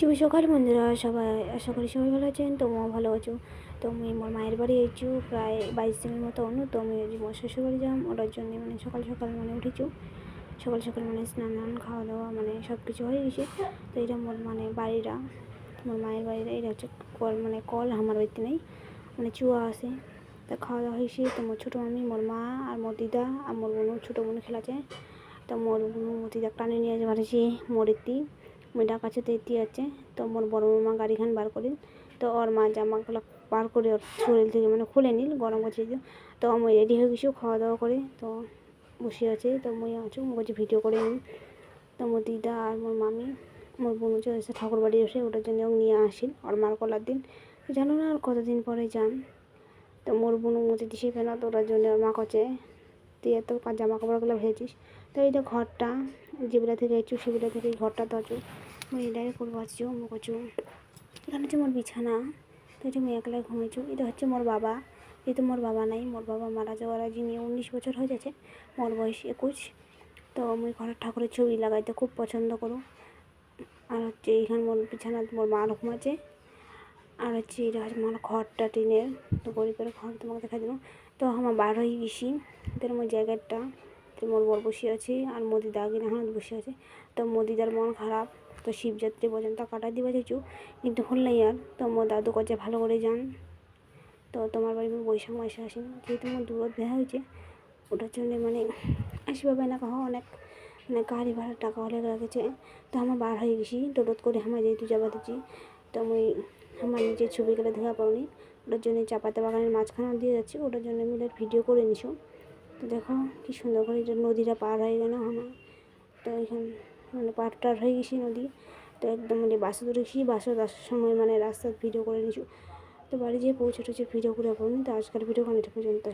শুভ সকাল বন্ধুরা, সবাই আশা করি সবাই ভালো আছেন, তোমরাও ভালো আছো। তো আমি মোর মায়ের বাড়ি এসেছি প্রায় বাইশ দিনের মতো অনু তো আমি আজ মোর শ্বশুর বাড়ি যাম ওটার জন্য মানে সকাল সকাল মানে উঠেছি। সকাল সকাল মানে স্নান টান, খাওয়া দাওয়া মানে সব কিছু হয়ে গেছে। তো এটা মোর মানে বাড়িরা মোর মায়ের বাড়িটা, এটা হচ্ছে কল মানে কল, আমার বাড়িতে নেই মানে চুয়া আছে। তা খাওয়া দাওয়া হয়েছে তো মোর ছোটো মামি, মোর মা আর মোর দিদা আর মোর বোনও, ছোটো বোন খেলাছে তো মোর বোন মোর দিদা টানে নিয়ে যাবার আছে মোড়ের মই কাছে তেতি আছে। তো মোর বড় মামা গাড়িখান বার করিল। তো ওর মা জামাগুলো বার করে ওর শরীর থেকে মানে খুলে নিল, গরম করছে তো আমি রেডি হয়ে গেছি, খাওয়া দাওয়া করে তো বসে আছে। তো মই আছো মো কাছে ভিডিও করে নিই। তো মোর দিদা আর মোর মামি, মোর বোন হচ্ছে এসে ঠাকুর বাড়ি এসে ওটার জন্য নিয়ে আসিল, ওর মার কলার দিন। জানো না আর কতদিন পরে যান? তো মোর বোন মতে দিছে কেন তো ওটার জন্য ওর মা কছে তুই এত জামা কাপড়গুলো ভেজেছিস। তো এইটা ঘরটা যেগুলা থেকে এসেছ সেগুলা থেকে এই ঘরটা আছো মই এটাই করব আছো মো কচু এখানে হচ্ছে মোর বিছানা, তো হচ্ছে মই একলাই ঘুমেছো এটা হচ্ছে মোর বাবা যেহেতু মোর বাবা নাই, মোর বাবা মারা যাওয়ার আজ নিয়ে উনিশ বছর হয়ে যাচ্ছে মোর বয়স একুশ। তো আমি ঘরের ঠাকুরের ছবি লাগাইতে খুব পছন্দ করো। আর হচ্ছে এইখানে মোর বিছানা, মোর মা ঘুমাচ্ছে। আর হচ্ছে এটা হচ্ছে আমার ঘরটা টিনের, তো গরিবের ঘর তোমাকে দেখা দিলাম। তো আমার বার গেছি তোর মোর জায়গাটা। তো মোর বর বসে আছে আর মোদি দাগিনা এখন বসে আছে। তো মোদিদার মন খারাপ, তো শিবযাত্রী পর্যন্ত কাটা দিবা চাইছু কিন্তু হল নাই আর তো মোর দাদু কাছে ভালো করে যান। তো তোমার বাড়ি বৈশাখ মাসে আসেন। যেহেতু মোর দূরত দেখা হয়েছে, ওটার জন্য মানে আসবে না কহ অনেক মানে গাড়ি ভাড়ার টাকা হলে লাগেছে তো আমার বার হয়ে গেছি টোটোত করে আমার যেহেতু যাবা দিচ্ছি। তো আমি আমার নিজের ছবিগুলো দেখা পাওনি, ওটার জন্য চাপাতে বাগানের মাঝখানে দিয়ে যাচ্ছি, ওটার জন্য আমি ভিডিও করে নিছো। দেখো কি সুন্দর করে এটা নদীটা পার হয়ে গেল আমার। তো এখান মানে পার টার হয়ে গেছি নদী। তো একদম মানে বাসে ধরেছি, বাসে আসার সময় মানে রাস্তার ভিডিও করে নিয়েছি। তো বাড়ি যেয়ে পৌঁছে টুছে ভিডিও করে পড়ুন তো আজকাল ভিডিও এটা পর্যন্ত